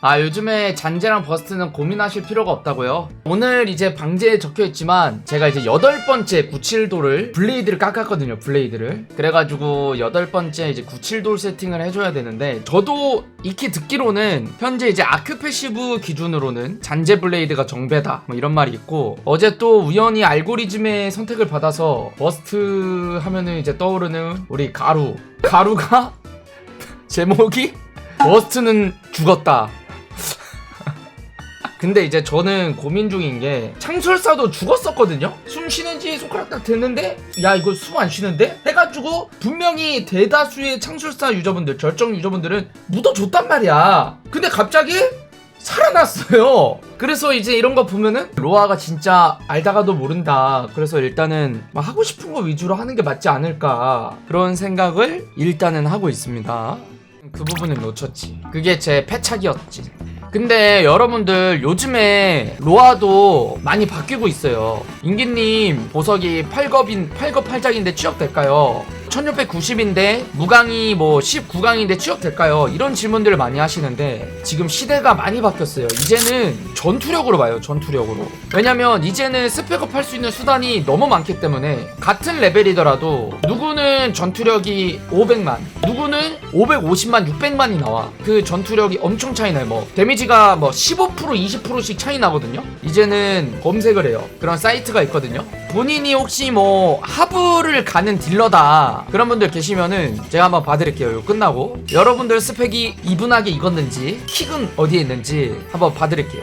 아 요즘에 잔재랑 버스트는 고민하실 필요가 없다고요? 오늘 이제 방제에 적혀있지만 제가 이제 여덟 번째 97도를 블레이드를 깎았거든요 블레이드를. 그래가지고 여덟 번째 이제 97돌 세팅을 해줘야 되는데 저도 익히 듣기로는 현재 이제 아크 패시브 기준으로는 잔재 블레이드가 정배다 뭐 이런 말이 있고 어제 또 우연히 알고리즘의 선택을 받아서 버스트 하면은 이제 떠오르는 우리 가루. 가루가 제목이 버스트는 죽었다 근데 이제 저는 고민 중인 게 창술사도 죽었었거든요. 숨 쉬는지 손가락 딱 댔는데 야 이거 숨 안 쉬는데 해가지고 분명히 대다수의 창술사 유저분들 절정 유저분들은 묻어줬단 말이야. 근데 갑자기 살아났어요. 그래서 이제 이런 거 보면은 로아가 진짜 알다가도 모른다. 그래서 일단은 막 하고 싶은 거 위주로 하는 게 맞지 않을까 그런 생각을 일단은 하고 있습니다. 그 부분을 놓쳤지. 그게 제 패착이었지. 근데 여러분들 요즘에 로아도 많이 바뀌고 있어요. 인기님 보석이 8겁인 8겁 8작인데 취업될까요? 1690인데 무강이 뭐 19강인데 취업될까요? 이런 질문들을 많이 하시는데 지금 시대가 많이 바뀌었어요. 이제는 전투력으로 봐요. 전투력으로. 왜냐면 이제는 스펙업 할 수 있는 수단이 너무 많기 때문에 같은 레벨이더라도 누구는 전투력이 500만, 누구는 550만, 600만이 나와. 그 전투력이 엄청 차이 나요. 뭐 데미지가 뭐 15% 20%씩 차이 나거든요. 이제는 검색을 해요. 그런 사이트가 있거든요. 본인이 혹시 뭐 하부를 가는 딜러다 그런 분들 계시면은 제가 한번 봐드릴게요. 이거 끝나고 여러분들 스펙이 이분하게 익었는지 킥은 어디에 있는지 한번 봐드릴게요.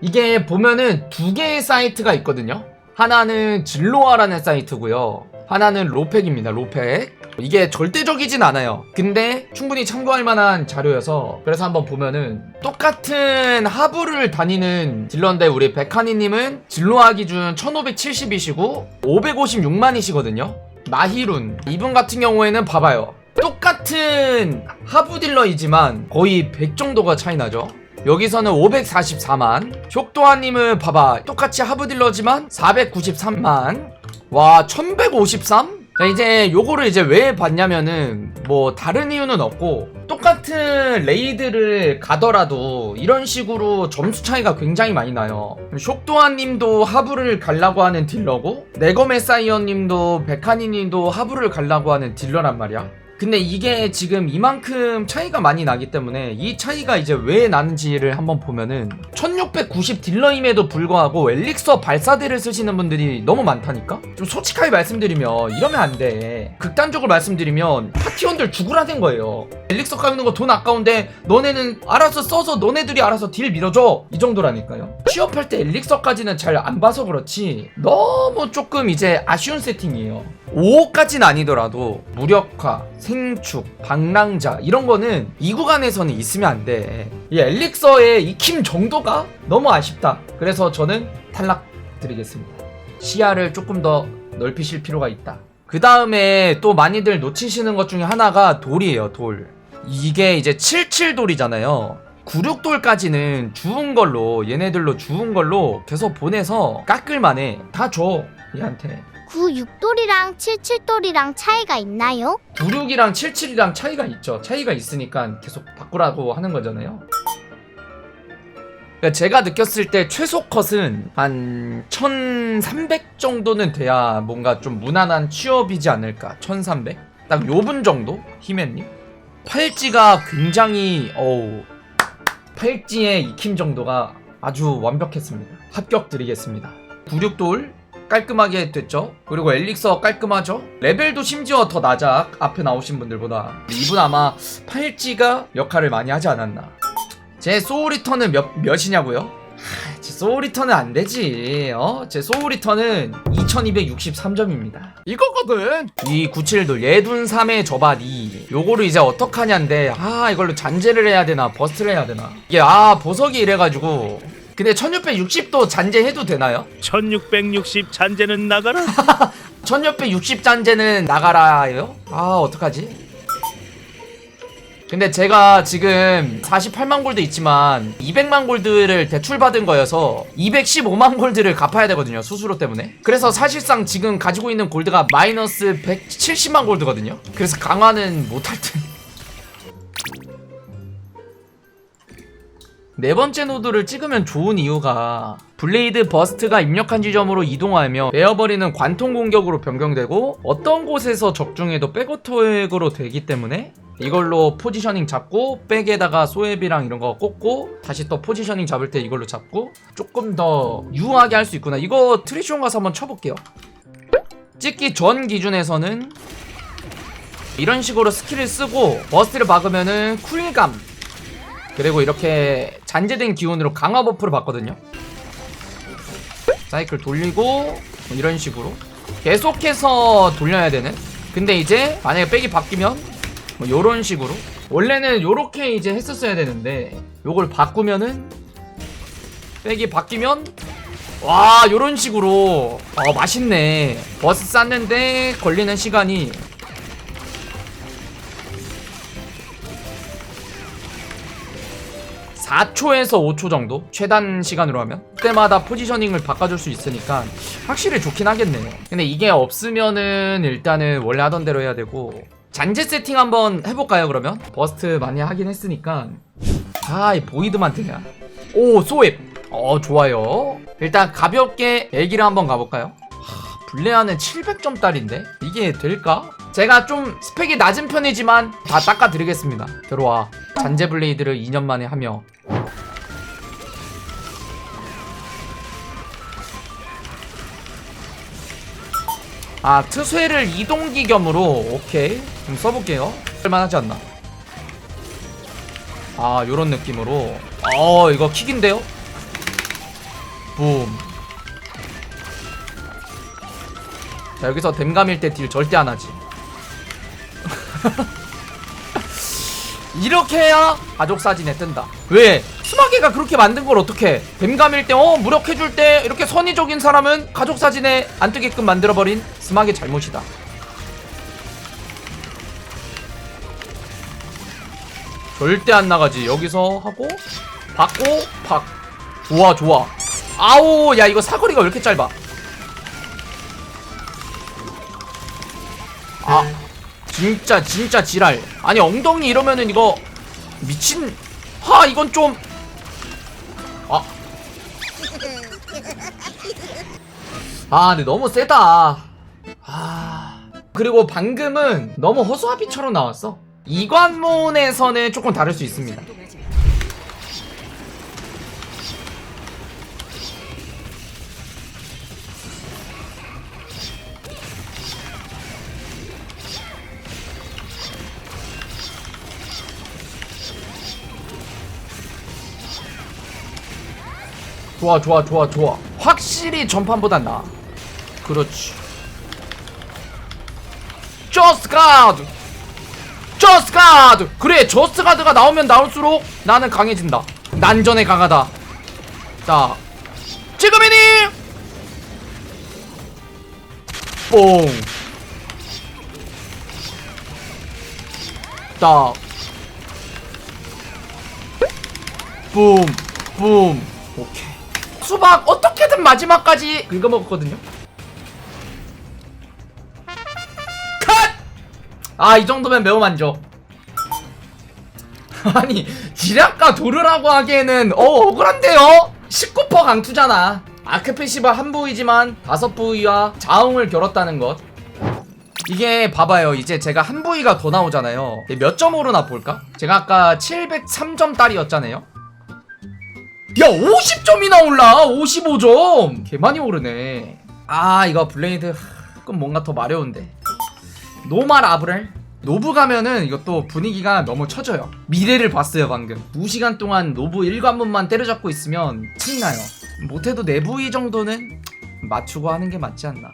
이게 보면은 두 개의 사이트가 있거든요. 하나는 진로아라는 사이트고요. 하나는 로팩입니다. 로팩. 이게 절대적이진 않아요. 근데 충분히 참고할 만한 자료여서 그래서 한번 보면은 똑같은 하부를 다니는 딜러인데 우리 백하니님은 진로아 기준 1570이시고 556만이시거든요. 마히룬 이분 같은 경우에는 봐봐요. 똑같은 하부 딜러이지만 거의 100 정도가 차이 나죠. 여기서는 544만 효도아님은 봐봐 똑같이 하부 딜러지만 493만 와 1153? 자 이제 요거를 이제 왜 봤냐면은 뭐 다른 이유는 없고 똑같은 레이드를 가더라도 이런 식으로 점수 차이가 굉장히 많이 나요. 쇼도아님도 하부를 가려고 하는 딜러고 네거메사이언님도 베카니님도 하부를 가려고 하는 딜러란 말이야 근데 이게 지금 이만큼 차이가 많이 나기 때문에 이 차이가 이제 왜 나는지를 한번 보면은 1690 딜러임에도 불구하고 엘릭서 발사대를 쓰시는 분들이 너무 많다니까? 좀 솔직하게 말씀드리면 이러면 안 돼. 극단적으로 말씀드리면 파티원들 죽으라는 거예요. 엘릭서 까는 거 돈 아까운데 너네는 알아서 써서 너네들이 알아서 딜 밀어줘. 이 정도라니까요. 취업할 때 엘릭서까지는 잘 안 봐서 그렇지 너무 조금 이제 아쉬운 세팅이에요. 5까지는 아니더라도 무력화, 생축, 방랑자 이런 거는 이 구간에서는 있으면 안 돼. 이 엘릭서의 익힘 정도가 너무 아쉽다. 그래서 저는 탈락 드리겠습니다. 시야를 조금 더 넓히실 필요가 있다. 그 다음에 또 많이들 놓치시는 것 중에 하나가 돌이에요, 돌. 이게 이제 77돌이잖아요. 96돌까지는 주운 걸로, 얘네들로 주운 걸로 계속 보내서 깎을만해. 다 줘, 얘한테. 96돌이랑 77돌이랑 차이가 있나요? 96이랑 77이랑 차이가 있죠. 차이가 있으니까 계속 바꾸라고 하는 거잖아요. 그러니까 제가 느꼈을 때 최소 컷은 한 1300 정도는 돼야 뭔가 좀 무난한 취업이지 않을까. 1300? 딱 요분 정도? 히맨님? 팔찌가 굉장히 어우 팔찌의 익힘 정도가 아주 완벽했습니다. 합격 드리겠습니다. 96돌 깔끔하게 됐죠. 그리고 엘릭서 깔끔하죠. 레벨도 심지어 더 낮아. 앞에 나오신 분들보다. 이분 아마 팔찌가 역할을 많이 하지 않았나. 제 소울 리턴은 몇, 몇이냐고요? 하, 제 소울 리턴은 안 되지. 어? 제 소울 리턴은 2263점입니다. 이거거든. 이 97돌 예둔 3의 저밭 2. 요거를 이제 어떡하냐인데 아 이걸로 잔재를 해야 되나 버스트를 해야 되나. 이게 아 보석이 이래 가지고 근데 1660도 잔재해도 되나요? 1660 잔재는 나가라 1660 잔재는 나가라요? 아 어떡하지? 근데 제가 지금 48만 골드 있지만 200만 골드를 대출받은 거여서 215만 골드를 갚아야 되거든요 수수료 때문에 그래서 사실상 지금 가지고 있는 골드가 마이너스 170만 골드거든요 그래서 강화는 못할 듯 네 번째 노드를 찍으면 좋은 이유가 블레이드 버스트가 입력한 지점으로 이동하며 베어버리는 관통 공격으로 변경되고 어떤 곳에서 적중해도 백어터액으로 되기 때문에 이걸로 포지셔닝 잡고 백에다가 소앱이랑 이런 거 꽂고 다시 또 포지셔닝 잡을 때 이걸로 잡고 조금 더 유하게 할 수 있구나. 이거 트리시온 가서 한번 쳐볼게요. 찍기 전 기준에서는 이런 식으로 스킬을 쓰고 버스트를 박으면은 쿨감 그리고 이렇게 잔재된 기운으로 강화 버프를 받거든요. 사이클 돌리고 이런 식으로 계속해서 돌려야 되는. 근데 이제 만약에 백이 바뀌면 뭐 요런 식으로. 원래는 요렇게 이제 했었어야 되는데 요걸 바꾸면은 백이 바뀌면 와 요런 식으로. 어 맛있네. 버스 쌌는데 걸리는 시간이 (4초에서 5초) 정도? 최단 시간으로 하면? 그때마다 포지셔닝을 바꿔줄 수 있으니까 확실히 좋긴 하겠네요. 근데 이게 없으면은 일단은 원래 하던 대로 해야 되고. 잔재 세팅 한번 해볼까요 그러면? 버스트 많이 하긴 했으니까. 아이 보이드만 되냐? 오 소입 어 좋아요. 일단 가볍게 얘기를 한번 가볼까요? 하, 블레아는 700점 딸인데? 이게 될까? 제가 좀 스펙이 낮은 편이지만 다 닦아드리겠습니다. 들어와 잔재 블레이드를 2년 만에 하며 아 트쇠를 이동기 겸으로 오케이. 좀 써볼게요. 쓸만하지 않나? 아 요런 느낌으로. 어 이거 킥인데요? 붐. 자 여기서 댐감일 때 딜 절대 안 하지 이렇게 해야 가족 사진에 뜬다. 왜? 스마게가 그렇게 만든 걸 어떻게 댐감일 때 어? 무력해줄 때 이렇게 선의적인 사람은 가족 사진에 안 뜨게끔 만들어버린 스마게 잘못이다. 절대 안 나가지. 여기서 하고 받고 팍 좋아 좋아. 아우 야 이거 사거리가 왜 이렇게 짧아? 아 진짜 진짜 지랄. 아니 엉덩이 이러면은 이거 미친 하 이건 좀. 아. 아 근데 너무 세다. 아. 그리고 방금은 너무 허수아비처럼 나왔어. 이관문에서는 조금 다를 수 있습니다 좋아 좋아 좋아 좋아. 확실히 전판보단 나아 그렇지. 저스트 가드 저스트 가드 그래 저스트 가드가 나오면 나올수록 나는 강해진다. 난전에 강하다. 자 지금이니! 뽕. 딱. 붐, 붐. 오케이. 수박 어떻게든 마지막까지 긁어먹었거든요. 컷! 아, 이 정도면 매우 만족. 아니, 지략가 도르라고 하기에는, 어, 억울한데요? 19% 강투잖아. 아크패시바 한 부위지만 다섯 부위와 자웅을 겨뤘다는 것. 이게 봐봐요 이제 제가 한 부위가 더 나오잖아요 몇 점으로 나 볼까? 제가 아까 703점 딸이었잖아요 야 50점이나 올라. 55점. 개 많이 오르네. 아 이거 블레이드 하, 그럼 뭔가 더 마려운데. 노말 아브렐? 노브 가면은 이것도 분위기가 너무 처져요. 미래를 봤어요 방금. 2시간 동안 노브 1관문만 때려잡고 있으면 창나요. 못해도 내부위 정도는 맞추고 하는 게 맞지 않나